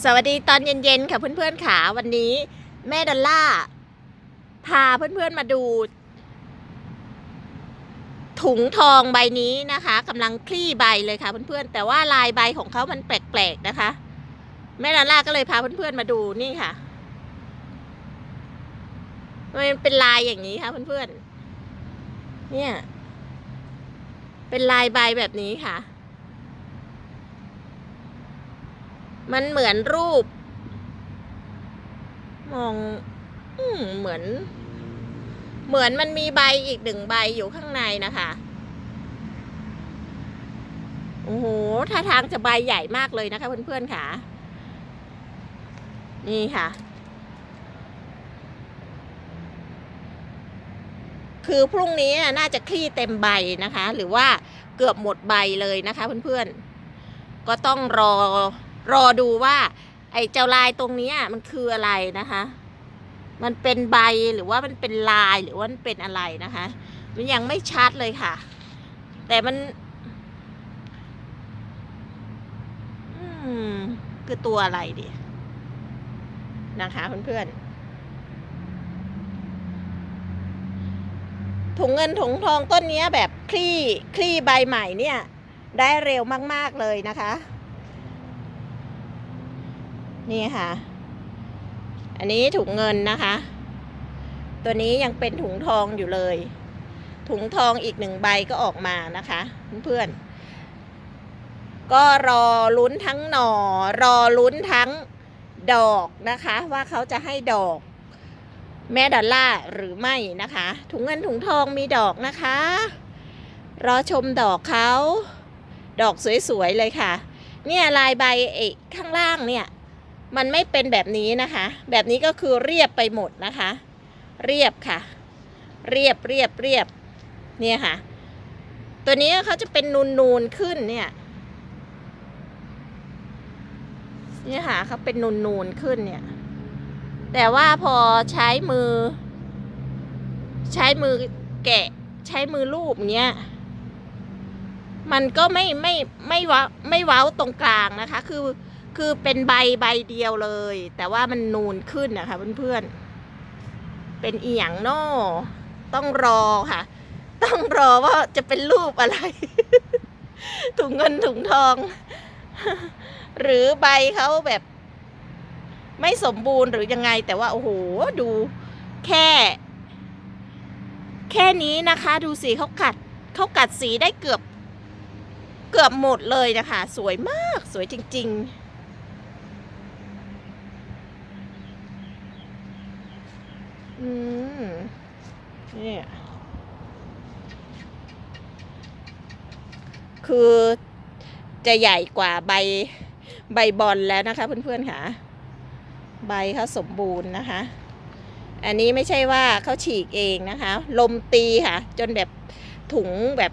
สวัสดีตอนเย็นๆค่ะเพื่อนๆค่ะวันนี้แม่ดอลล่า พาเพื่อนๆมาดู ถุงทองใบนี้นะคะกำลังคลี่ใบเลยค่ะเพื่อนๆ แต่ว่าลายใบของเขามันแปลกๆนะคะ แม่ดอลล่าก็เลยพาเพื่อนๆมาดูนี่ค่ะ มันเป็นลายอย่างนี้ค่ะเพื่อนๆเนี่ย เป็นลายใบแบบนี้ค่ะ มันเหมือนรูป มองอืมเหมือน เหมือนมันมีใบอีกหนึ่งใบอยู่ข้างในนะคะโอ้โหท่าทางจะใบใหญ่มากเลยนะคะ เพื่อนๆค่ะ นี่ค่ะ คือพรุ่งนี้น่าจะคลี่เต็มใบนะคะ หรือว่าเกือบหมดใบเลยนะคะ เพื่อนๆ ก็ต้องรอ รอดูว่า ไอ้เจ้าลายตรงนี้มันคืออะไรนะคะ มันเป็นใบหรือว่ามันเป็นลายหรือว่ามันเป็นอะไรนะคะ มันยังไม่ชัดเลยค่ะ แต่มันอืมคือตัวอะไรดินะคะเพื่อนๆถุงเงินถุงทองต้นนี้แบบคลี่คลี่ใบใหม่เนี่ย ได้เร็วมาก ๆ เลยนะคะ นี่ค่ะ อันนี้ถุงเงินนะคะ ตัวนี้ยังเป็นถุงทองอยู่เลย ถุงทองอีกหนึ่งใบก็ออกมานะคะเพื่อนๆก็รอลุ้นทั้งหน่อ รอลุ้นทั้งดอกนะคะ ว่าเขาจะให้ดอกแม่ดอลล่าร์หรือไม่นะคะ ถุงเงินถุงทองมีดอกนะคะ รอชมดอกเขา ดอกสวยๆเลยค่ะ เนี่ยลายใบเอกข้างล่างเนี่ย มันไม่เป็นแบบนี้นะคะ แบบนี้ก็คือเรียบไปหมดนะคะ เรียบค่ะ เรียบเรียบเรียบเนี่ยค่ะ ตัวนี้เขาจะเป็นนูนนูนขึ้นเนี่ยเนี่ยค่ะเขาเป็นนูนนูนขึ้นเนี่ย แต่ว่าพอใช้มือ ใช้มือแกะใช้มือลูบเนี้ยมันก็ไม่ไม่ไม่ว้าไม่เว้าตรงกลางนะคะ คือ คือเป็นใบใบเดียวเลย แต่ว่ามันนูนขึ้นนะคะเพื่อนๆ เป็นอีหยังนอต้องรอค่ะ ต้องรอว่าจะเป็นรูปอะไร ถุงเงินถุงทอง หรือใบเขาแบบ ไม่สมบูรณ์หรือยังไง แต่ว่าโอ้โหดูแค่ แค่นี้นะคะ ดูสิเขากัดเขากัดสีได้เกือบ เกือบหมดเลยนะคะ สวยมากสวยจริง ๆ อืมเนี่ยคือจะใหญ่กว่าใบใบบอลแล้วนะคะ เพื่อนๆค่ะ ใบเขาสมบูรณ์นะคะ อันนี้ไม่ใช่ว่าเขาฉีกเองนะคะ ลมตีค่ะ จนแบบถุงแบบ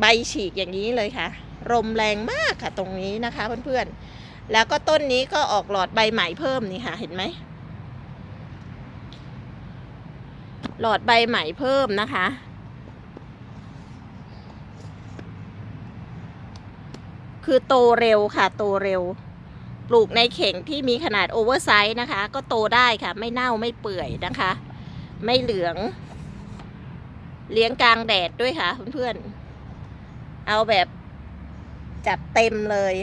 ใบฉีกอย่างนี้เลยค่ะ ลมแรงมากค่ะตรงนี้นะคะ เพื่อนๆ แล้วก็ต้นนี้ก็ออกหลอดใบใหม่เพิ่มนี่ค่ะ เห็นไหม หลอดใบใหม่เพิ่มนะคะ คือโตเร็วค่ะ โตเร็ว ปลูกในเข่งที่มีขนาดโอเวอร์ไซส์นะคะ ก็โตได้ค่ะ ไม่เน่าไม่เปื่อยนะคะ ไม่เหลือง เลี้ยงกลางแดดด้วยค่ะเพื่อนๆ เอาแบบจัดเต็มเลย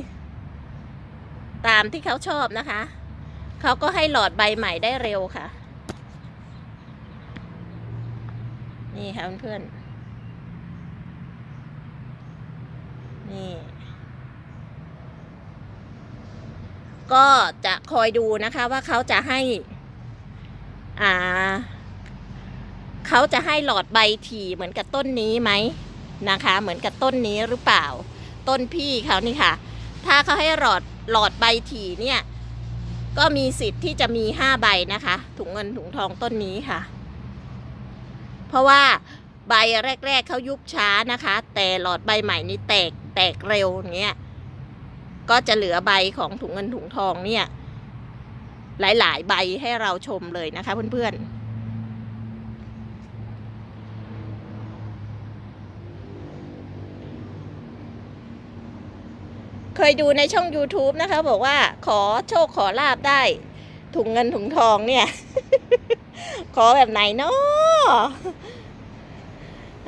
ตามที่เขาชอบนะคะ เขาก็ให้หลอดใบใหม่ได้เร็วค่ะ นี่ค่ะเพื่อนๆนี่ ก็จะคอยดูนะคะว่าเขาจะให้ อ่า เขาจะให้หลอดใบถี่เหมือนกับต้นนี้ไหมนะคะ เหมือนกับต้นนี้หรือเปล่า ต้นพี่เขานี่ค่ะ ถ้าเขาให้หลอดหลอดใบถี่เนี่ย ก็มีสิทธิ์ที่จะมีห้าใบนะคะ ถุงเงินถุงทองต้นนี้ค่ะ ราะว่าใบแรก ๆเขายุบช้านะคะ แต่หลอดใบใหม่นี่แตกแตกเร็วอย่างเงี้ยก็จะเหลือใบของถุงเงินถุงทองเนี่ย หลายๆ ใบให้เราชมเลยนะคะเพื่อนๆเคยดูในช่อง YouTube นะคะ บอกว่าขอโชคขอลาบได้ ถุงเงินถุงทองเนี่ย ขอแบบไหนเนาะ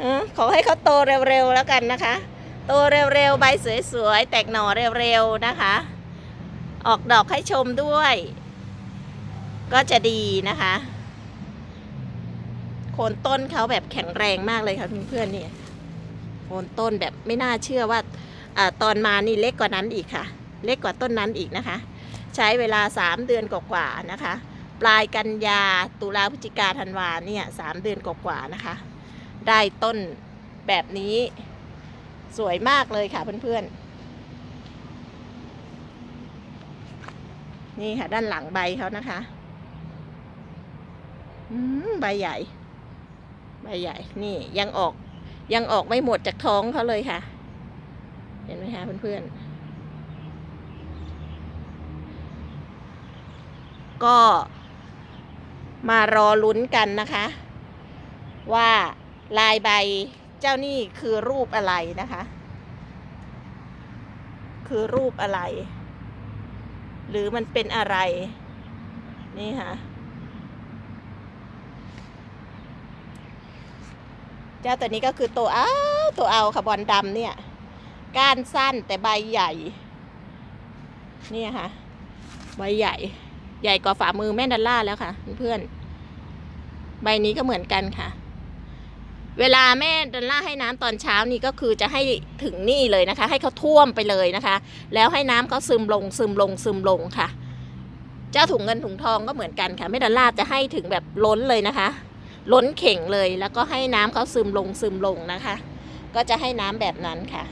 ออขอให้เขาโตเร็วๆแล้วกันนะคะ โตเร็วๆใบสวยๆแตกหน่อเร็วๆนะคะ ออกดอกให้ชมด้วย ก็จะดีนะคะโคนต้นเขาแบบแข็งแรงมากเลยค่ะเพื่อนๆเนี่ยโคนต้นแบบไม่น่าเชื่อว่าอตอนมานี่เล็กกว่านั้นอีกค่ะ เล็กกว่าต้นนั้นอีกนะคะ ใช้เวลา 3 เดือนกว่าๆนะคะ ปลายกันยาตุลาพฤศจิกาธันวาเนี่ยสามเดือนกว่าๆนะคะ ได้ต้นแบบนี้ สวยมากเลยค่ะเพื่อนๆ นี่ค่ะด้านหลังใบเขานะคะใบใหญ่ ใบใหญ่ นี่ยังออกยังออกไม่หมดจากท้องเขาเลยค่ะ เห็นไหมคะเพื่อนๆ ก็มารอลุ้นกันนะคะ ว่า ลายใบเจ้านี่คือรูปอะไรนะคะ คือรูปอะไร หรือมันเป็นอะไร นี่ค่ะ เจ้าตัวนี้ก็คือตัวเอาตัวเอาค่ะบอลดำเนี่ย ก้านสั้นแต่ใบใหญ่ นี่ค่ะ ใบใหญ่ ใหญ่กว่าฝ่ามือแม่ดัลล่าแล้วค่ะ เพื่อน ใบนี้ก็เหมือนกันค่ะ เวลาแม่ดัลล่าให้น้ำตอนเช้านี่ก็คือจะให้ถึงนี่เลยนะคะ ให้เขาท่วมไปเลยนะคะ แล้วให้น้ำเขาซึมลงซึมลงซึมลงค่ะ เจ้าถุงเงินถุงทองก็เหมือนกันค่ะแม่ดัลล่าจะให้ถึงแบบล้นเลยนะคะ ล้นเข่งเลยแล้วก็ให้น้ำเขาซึมลงซึมลงนะคะ ก็จะให้น้ำแบบนั้นค่ะ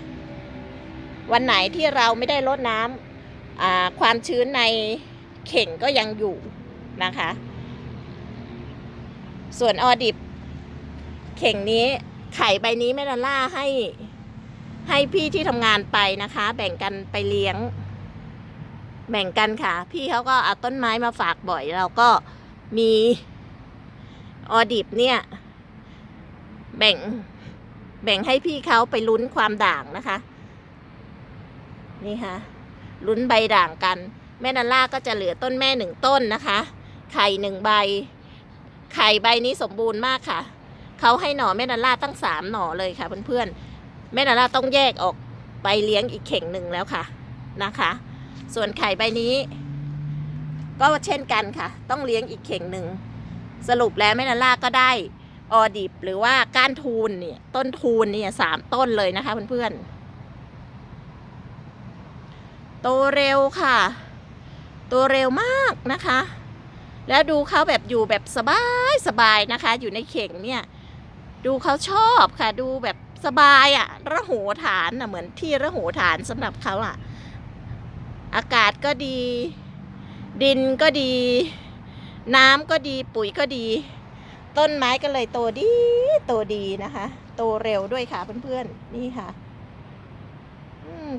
วันไหนที่เราไม่ได้ลดน้ำอ่าความชื้นในเข่งก็ยังอยู่นะคะ ส่วนออดิบ เข่งนี้ไข่ใบนี้แม่ดอลล่าให้ ให้พี่ที่ทำงานไปนะคะ แบ่งกันไปเลี้ยง แบ่งกันค่ะ พี่เขาก็เอาต้นไม้มาฝากบ่อย เราก็มีออดิบเนี่ย แบ่ง แบ่งให้พี่เขาไปลุ้นความด่างนะคะ นี่ค่ะลุ้นใบด่างกัน แม่นันล่าก็จะเหลือต้นแม่หนึ่งต้นนะคะ ไข่หนึ่งใบ ไข่ใบนี้สมบูรณ์มากค่ะ เขาให้หน่อแม่นันล่าตั้งสามหน่อเลยค่ะเพื่อนๆแม่นันล่าต้องแยกออกไปเลี้ยงอีกเข่งหนึ่งแล้วค่ะนะคะ ส่วนไข่ใบนี้ ก็เช่นกันค่ะ ต้องเลี้ยงอีกเข่งหนึ่งสรุปแล้วแม่นันล่าก็ได้ออดิบหรือว่าก้านทูนเนี่ยต้นทูนเนี่ยสามต้นเลยนะคะเพื่อนๆโตเร็วค่ะโตเร็วมากนะคะ แล้วดูเขาแบบอยู่แบบสบายสบายนะคะ อยู่ในเข่งเนี่ย ดูเขาชอบค่ะ ดูแบบสบายอะระโหฐานอะเหมือนที่ระโหฐานสำหรับเขาอะอากาศก็ดี ดินก็ดี น้ำก็ดีปุ๋ยก็ดี ต้นไม้ก็เลยโตดีโตดีนะคะ โตเร็วด้วยค่ะเพื่อนๆ นี่ค่ะ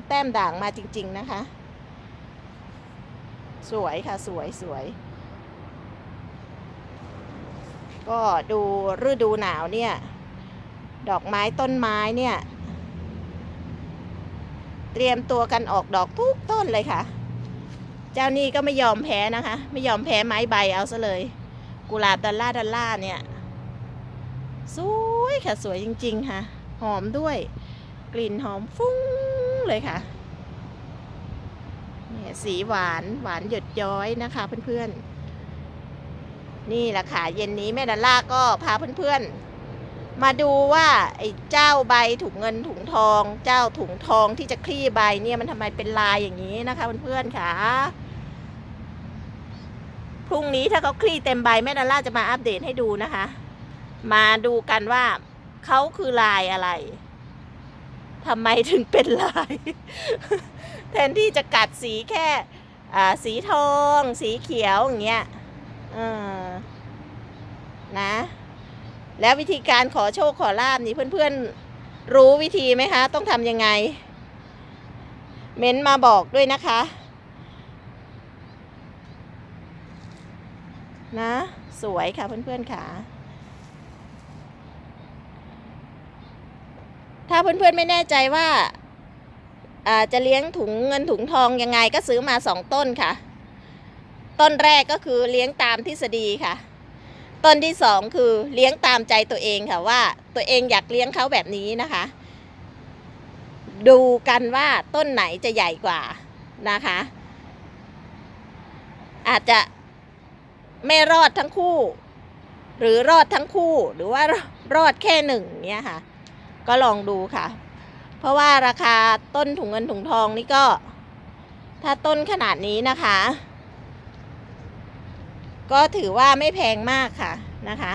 แต้มด่างมาจริง ๆนะคะ สวยค่ะสวยสวย ก็ดูฤดูหนาวเนี่ย ดอกไม้ต้นไม้เนี่ย เตรียมตัวกันออกดอกทุกต้นเลยค่ะ เจ้านี่ก็ไม่ยอมแพ้นะคะ ไม่ยอมแพ้ไม้ใบเอาซะเลย กุหลาบดอลล่าดอลล่าเนี่ย สวยค่ะสวยจริง ๆ ค่ะ หอมด้วย กลิ่นหอมฟุ้งเลยค่ะเนี่ยสีหวานหวานหยดย้อยนะคะเพื่อนๆ นี่แหละค่ะ เย็นนี้แม่ดอลล่าก็พาเพื่อนๆ มาดูว่าไอ้เจ้าใบถุงเงินถุงทอง เจ้าถุงทองที่จะคลี่ใบเนี่ยมันทำไมเป็นลายอย่างนี้นะคะเพื่อนๆค่ะพรุ่งนี้ถ้าเขาคลี่เต็มใบแม่ดอลล่าจะมาอัปเดตให้ดูนะคะ มาดูกันว่าเขาคือลายอะไรทำไมถึงเป็นลาย แทนที่จะกัดสีแค่อ่าสีทอง สีเขียวอย่างเงี้ยเออนะ แล้ววิธีการขอโชคขอลาบนี่เพื่อนๆรู้วิธีไหมคะ ต้องทำยังไง เม้นต์มาบอกด้วยนะคะ นะ สวยค่ะเพื่อนๆค่ะ ถ้าเพื่อนๆไม่แน่ใจว่าอ่าจะเลี้ยงถุงเงินถุงทองยังไงก็ซื้อมาสองต้นค่ะ ต้นแรกก็คือเลี้ยงตามทฤษฎีค่ะ ต้นที่สองคือเลี้ยงตามใจตัวเองค่ะว่า ตัวเองอยากเลี้ยงเขาแบบนี้นะคะ ดูกันว่าต้นไหนจะใหญ่กว่านะคะ อาจจะไม่รอดทั้งคู่ หรือรอดทั้งคู่หรือว่ารอดแค่หนึ่งเนี่ยค่ะ ก็ลองดูค่ะ เพราะว่าราคาต้นถุงเงินถุงทองนี่ก็ ถ้าต้นขนาดนี้นะคะ ก็ถือว่าไม่แพงมากค่ะนะคะ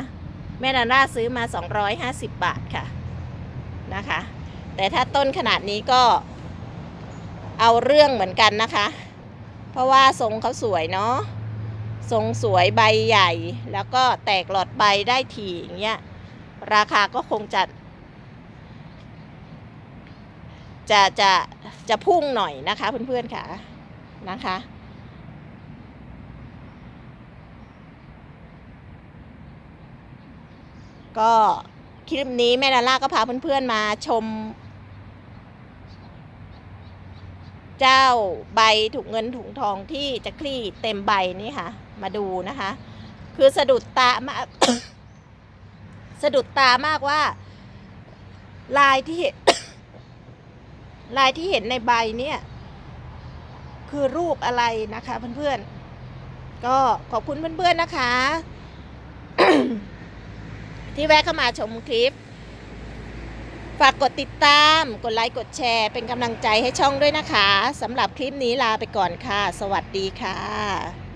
แม่ดาน่าซื้อมา 250 บาทค่ะนะคะ แต่ถ้าต้นขนาดนี้ก็เอาเรื่องเหมือนกันนะคะ เพราะว่าทรงเขาสวยเนาะทรงสวยใบใหญ่ แล้วก็แตกหลอดใบได้ถี่อย่างเงี้ยราคาก็คงจะ จะจะจะพุ่งหน่อยนะคะเพื่อนๆค่ะนะคะ ก็คลิปนี้แม่ดาล่าก็พาเพื่อนๆมาชม เจ้าใบถุงเงินถุงทองที่จะคลี่เต็มใบนี่ค่ะ มาดูนะคะ คือสะดุดตามากสะดุดตามากว่า ลายที่เห็นลายที่เห็นในใบเนี่ย คือรูปอะไรนะคะเพื่อนๆ ก็ขอบคุณเพื่อนๆนะคะ ที่แวะเข้ามาชมคลิป ฝากกดติดตาม กดไลค์กดแชร์ เป็นกำลังใจให้ช่องด้วยนะคะสำหรับคลิปนี้ลาไปก่อนค่ะ สวัสดีค่ะ